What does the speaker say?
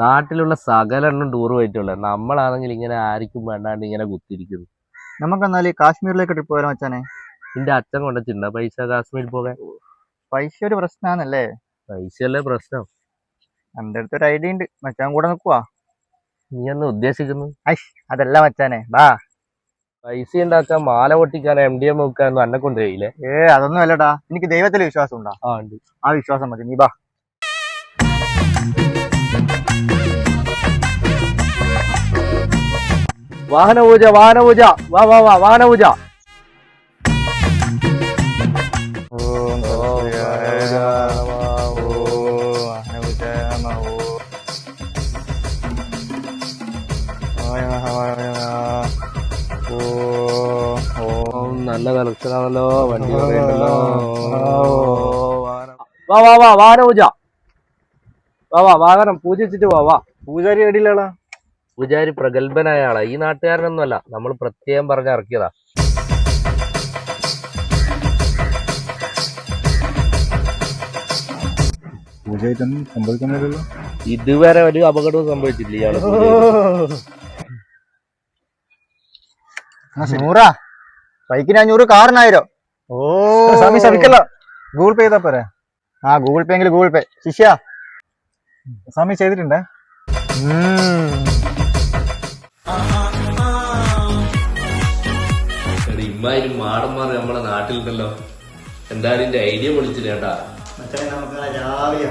നാട്ടിലുള്ള സകല എണ്ണം ടൂർ പോയിട്ടുള്ള. നമ്മളാണെങ്കിൽ ഇങ്ങനെ ആർക്കും വേണ്ടാണ്ട് ഇങ്ങനെ കുത്തിരിക്കുന്നു നമുക്കെന്നാൽ കാശ്മീരിലേക്ക് ട്രിപ്പ് പോയാലോ മച്ചാനെ നിന്റെ അച്ഛൻ കൊണ്ടുവച്ചിട്ടുണ്ടോ പൈസ കാശ്മീരിൽ പോകാൻ? പൈസ ഒരു പ്രശ്നമാണല്ലേ പൈസയല്ലേ പ്രശ്നം. എന്റെ അടുത്ത് ഒരു ഐഡിയ ഉണ്ട്. മച്ചാൻ കൂടെ നിൽക്കുവാ നീ എന്ന് ഉദ്ദേശിക്കുന്നു? അതല്ല മച്ചാനെ. ബാ. പൈസ ഉണ്ടാക്കാൻ മാല പൊട്ടിക്കാൻ എം ഡി എം വെക്കാനൊന്നും എന്നെ കൊണ്ടുപോയില്ലേ? ഏ അതൊന്നും അല്ലടാ. എനിക്ക് ദൈവത്തിൽ വിശ്വാസം ഉണ്ടാ ആ ഉണ്ട്. ആ വിശ്വാസം മതി. നീ ബാ. വാഹന പൂജ വാഹന പൂജ വാ വാ വാ വാഹന പൂജ ഓം ഓം, നല്ല കളക്ഷൻ ആണല്ലോ വണ്ടി വാ വാ വാ വാഹന പൂജ വാ വാ വാഹനം പൂജിച്ചിട്ട് വാ വാ. പൂജാരി അടിയിലാളാ പൂജാരി പ്രഗത്ഭനായ ആളാ. ഈ നാട്ടുകാരനൊന്നുമല്ല. നമ്മൾ പ്രത്യേകം പറഞ്ഞ് ഇറക്കിയതാ. ഇതുവരെ ഒരു അപകടവും സംഭവിച്ചില്ല ഇയാൾ. നൂറാ. ബൈക്കിന് അഞ്ഞൂറ് കാറിനായിരം. ഓ. സ്വാമി ശപിക്കല്ല ഗൂഗിൾ പേ ചെയ്താ പോരെ. ആ ഗൂഗിൾ പേ എങ്കിൽ ഗൂഗിൾ പേ. ശിഷ്യ. സ്വാമി ചെയ്തിട്ടുണ്ടേ? ഇമ്മാതിരി മാടന്മാർ നമ്മളെ നാട്ടിലുണ്ടല്ലോ എന്തായാലും ഐഡിയ പൊളിച്ചില്ല കേട്ടാ രാവിലെ